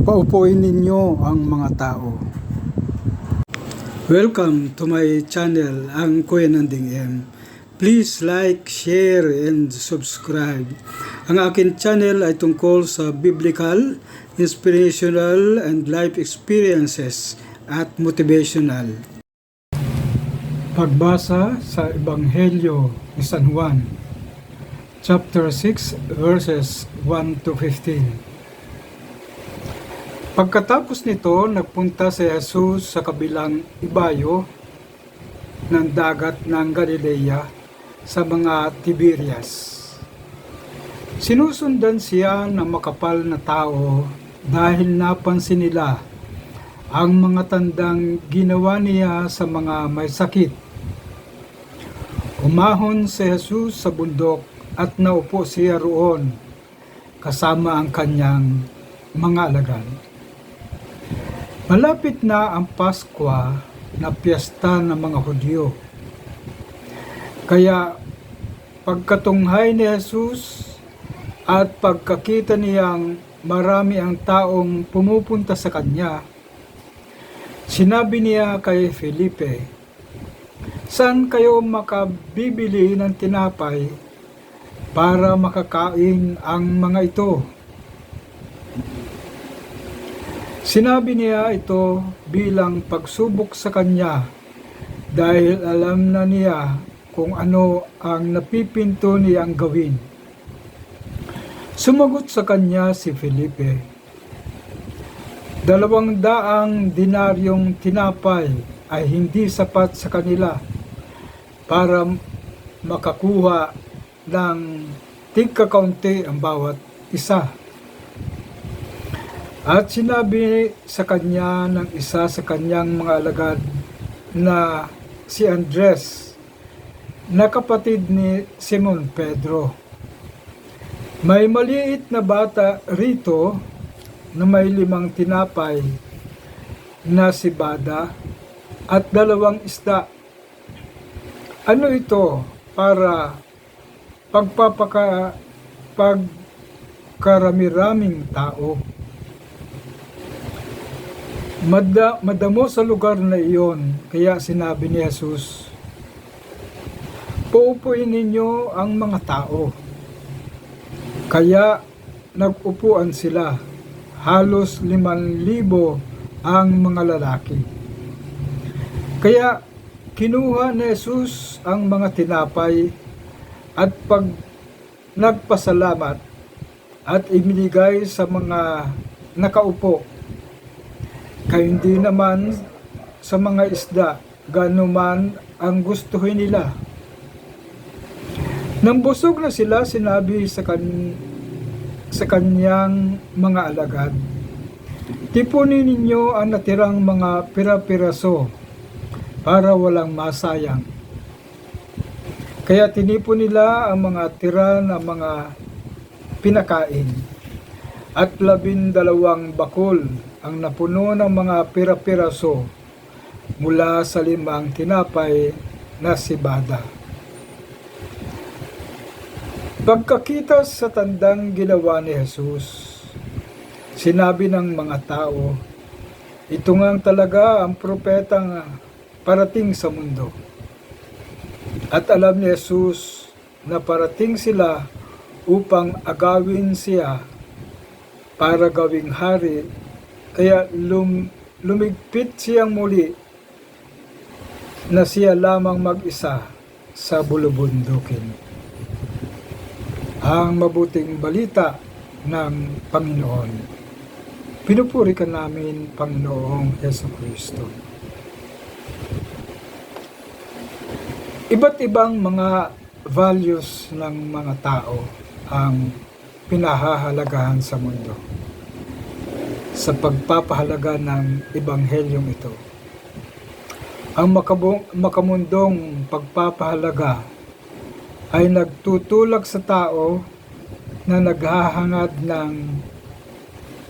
paupuin ninyo ang mga tao. Welcome to my channel, ang Kuya Nanding M. Please like, share, and subscribe. Ang akin channel ay tungkol sa biblical, inspirational, and life experiences at motivational. Pagbasa sa Ebanghelyo ni San Juan, chapter 6, verses 1 to 15. Pagkatapos nito, nagpunta si Jesus sa kabilang ibayo ng dagat ng Galilea sa mga Tiberias. Sinusundan siya ng makapal na tao dahil napansin nila ang mga tandang ginawa niya sa mga may sakit. Umahon si Jesus sa bundok at naupo siya roon kasama ang kanyang mga alagad. Malapit na ang Pasko na piyesta ng mga Hudyo. Kaya pagkatunghay ni Jesus at pagkakita niyang marami ang taong pumupunta sa kanya, sinabi niya kay Felipe, Saan kayo makabibili ng tinapay para makakain ang mga ito? Sinabi niya ito bilang pagsubok sa kanya dahil alam na niya kung ano ang napipinto niyang gawin. Sumagot sa kanya si Felipe, Dalawang daang dinaryong tinapay ay hindi sapat sa kanila para makakuha ng tigkakaunti ang bawat isa. At sinabi sa kanya ng isa sa kanyang mga alagad na si Andres, na kapatid ni Simon Pedro. May maliit na bata rito na may limang tinapay na si Bada at dalawang isda. Ano ito para pagpapaka pagkarami-raming tao? Mada, madamo sa lugar na iyon, kaya sinabi ni Jesus, Puupuin ninyo ang mga tao. Kaya nagupuan sila, halos liman libo ang mga lalaki. Kaya kinuha ni Jesus ang mga tinapay at pag nagpasalamat at ibinigay sa mga nakaupo kaya hindi naman sa mga isda, gano man ang gustuhin nila. Nang busog na sila, sinabi sa, kan sa kanyang mga alagad, Tipunin ninyo ang natirang mga pira-piraso para walang masayang. Kaya tinipon nila ang mga tira ng mga pinakain at labindalawang bakol ang napuno ng mga pira-piraso mula sa limang tinapay na si Bada. Pagkakita sa tandang ginawa ni Jesus, sinabi ng mga tao, ito nga talaga ang propetang parating sa mundo. At alam ni Jesus na parating sila upang agawin siya para gawing hari kaya lum, lumigpit siyang muli na siya lamang mag-isa sa bulubundukin. Ang mabuting balita ng Panginoon. Pinupuri ka namin, Panginoong Yeso Kristo. Iba't ibang mga values ng mga tao ang pinahahalagahan sa mundo sa pagpapahalaga ng ebanghelyong ito. Ang makamundong pagpapahalaga ay nagtutulak sa tao na naghahangad ng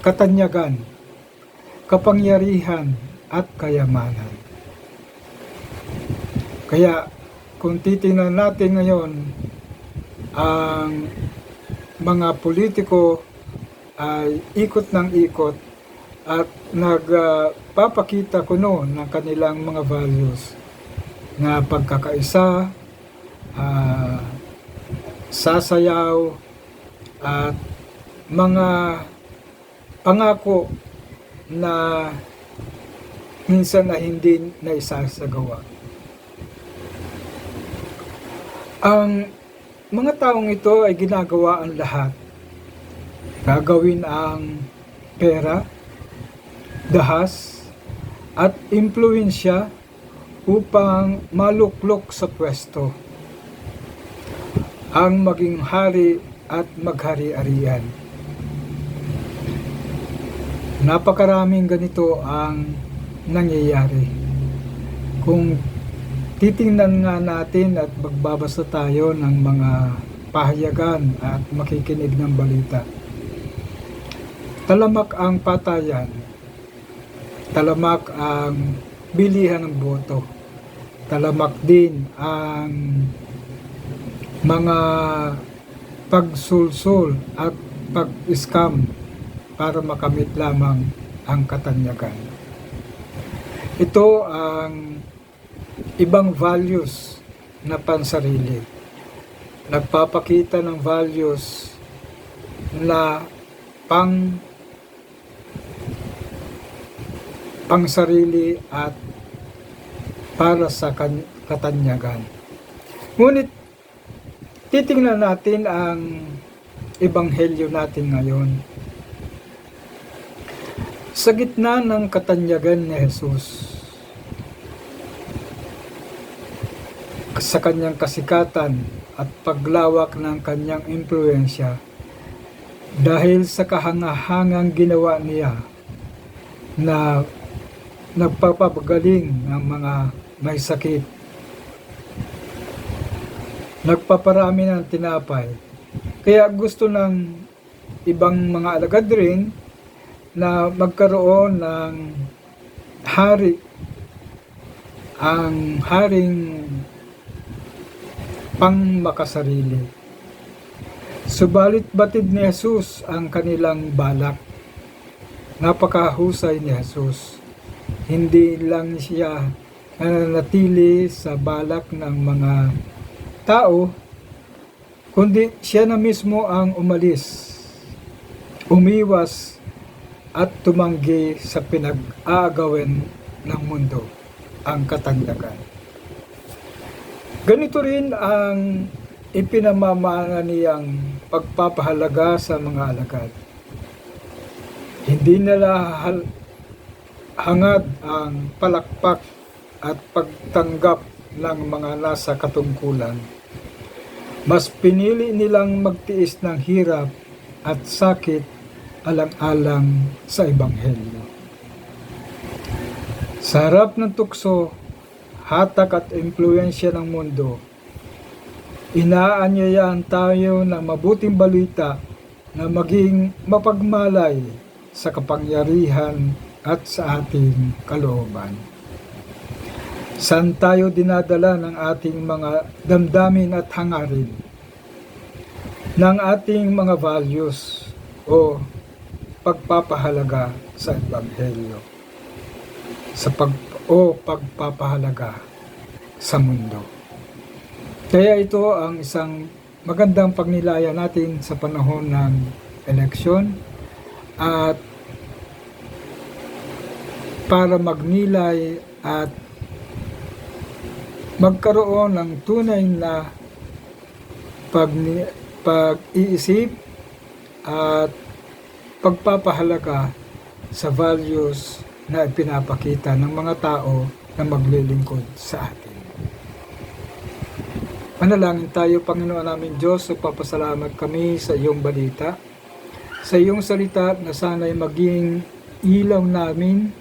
katanyagan, kapangyarihan at kayamanan. Kaya kung titingnan natin ngayon ang mga politiko ay ikot ng ikot at nagpapakita kuno ng kanilang mga values na pagkakaisa, ah, sasayaw, at mga pangako na minsan na hindi na isasagawa. Ang mga taong ito ay ginagawa ang lahat. Gagawin ang pera, dahas, at impluensya upang maluklok sa pwesto ang maging hari at maghari-arian. Napakaraming ganito ang nangyayari. Kung titingnan nga natin at magbabasa tayo ng mga pahayagan at makikinig ng balita. Talamak ang patayan. Talamak ang bilihan ng boto. Talamak din ang mga pagsulsul at pag-scam para makamit lamang ang katanyagan. Ito ang ibang values na pansarili. Nagpapakita ng values na pang pangsarili at para sa katanyagan. Ngunit titingnan natin ang ebanghelyo natin ngayon. Sa gitna ng katanyagan ni Jesus, sa kanyang kasikatan at paglawak ng kanyang impluensya, dahil sa kahangahangang ginawa niya na nagpapagaling ng mga may sakit, nagpaparami ng tinapay. Kaya gusto ng ibang mga alagad rin na magkaroon ng hari ang haring pang makasarili. Subalit batid ni Jesus ang kanilang balak. Napakahusay ni Jesus. Hindi lang siya nananatili sa balak ng mga tao, kundi siya na mismo ang umalis, umiwas at tumanggi sa pinag-aagawin ng mundo, ang katandagan. Ganito rin ang ipinamamana niyang pagpapahalaga sa mga alagad. Hindi nila hal- hangad ang palakpak at pagtanggap ng mga nasa katungkulan. Mas pinili nilang magtiis ng hirap at sakit alang-alang sa Ebanghelyo. Sa harap ng tukso, hatak at impluensya ng mundo, inaanyayahan tayo ng mabuting balita na maging mapagmalay sa kapangyarihan at sa ating kalooban. Saan tayo dinadala ng ating mga damdamin at hangarin? Ng ating mga values o pagpapahalaga sa Ebanghelyo sa pag o pagpapahalaga sa mundo. Kaya ito ang isang magandang pagnilaya natin sa panahon ng eleksyon at para magnilay at magkaroon ng tunay na pag pag-iisip at pagpapahalaga sa values na ipinapakita ng mga tao na maglilingkod sa atin. Manalangin tayo, Panginoon namin Diyos, nagpapasalamat kami sa iyong balita, sa iyong salita na sana'y maging ilaw namin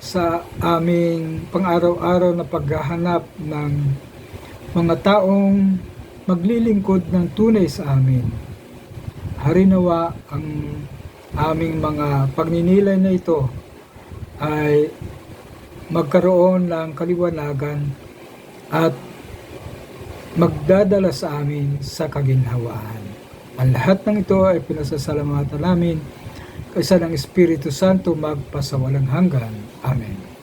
sa aming pang-araw-araw na paghahanap ng mga taong maglilingkod ng tunay sa amin. Harinawa ang aming mga pagninilay na ito ay magkaroon ng kaliwanagan at magdadala sa amin sa kaginhawaan. Ang lahat ng ito ay pinasasalamatan namin kaisa ng Espiritu Santo magpasawalang hanggan. Amen.